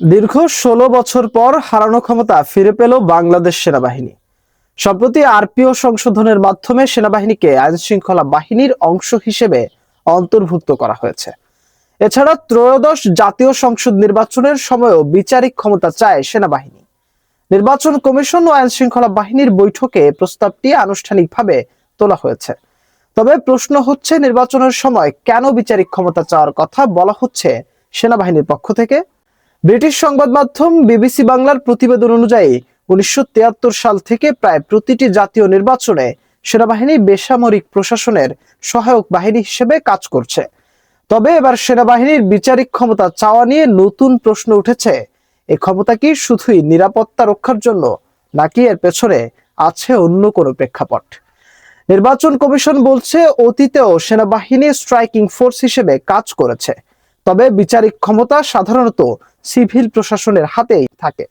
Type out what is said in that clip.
দীর্ঘ ষোলো বছর পর হারানো ক্ষমতা ফিরে পেল বাংলাদেশ সেনাবাহিনী। সম্প্রতি আরপিও সংশোধনের মাধ্যমে সেনাবাহিনীকে আইন শৃঙ্খলা বাহিনীর অংশ হিসেবে অন্তর্ভুক্ত করা হয়েছে। এছাড়া ত্রয়োদশ জাতীয় সংসদ নির্বাচনের সময়ও বিচারিক ক্ষমতা চায় সেনাবাহিনী। নির্বাচন কমিশন ও আইন শৃঙ্খলা বাহিনীর বৈঠকে প্রস্তাবটি আনুষ্ঠানিকভাবে তোলা হয়েছে। তবে প্রশ্ন হচ্ছে, নির্বাচনের সময় কেন বিচারিক ক্ষমতা চাওয়ার কথা বলা হচ্ছে সেনাবাহিনীর পক্ষ থেকে? ব্রিটিশ সংবাদ মাধ্যম বিবিসি বাংলার প্রতিবেদন অনুযায়ী উনিশশো সাল থেকে প্রায় প্রতিটি জাতীয় নির্বাচনে সেনাবাহিনী বেসামরিক প্রশাসনের সহায়ক বাহিনী হিসেবে কাজ করছে। তবে এবার সেনাবাহিনীর বিচারিক ক্ষমতা চাওয়া নিয়ে নতুন প্রশ্ন উঠেছে। এ ক্ষমতা কি শুধুই নিরাপত্তা রক্ষার জন্য, নাকি এর পেছনে আছে অন্য কোনো প্রেক্ষাপট? নির্বাচন কমিশন বলছে, অতীতেও সেনাবাহিনী স্ট্রাইকিং ফোর্স হিসেবে কাজ করেছে। তবে বিচারিক ক্ষমতা সাধারণত সিভিল প্রশাসনের হাতেই থাকে।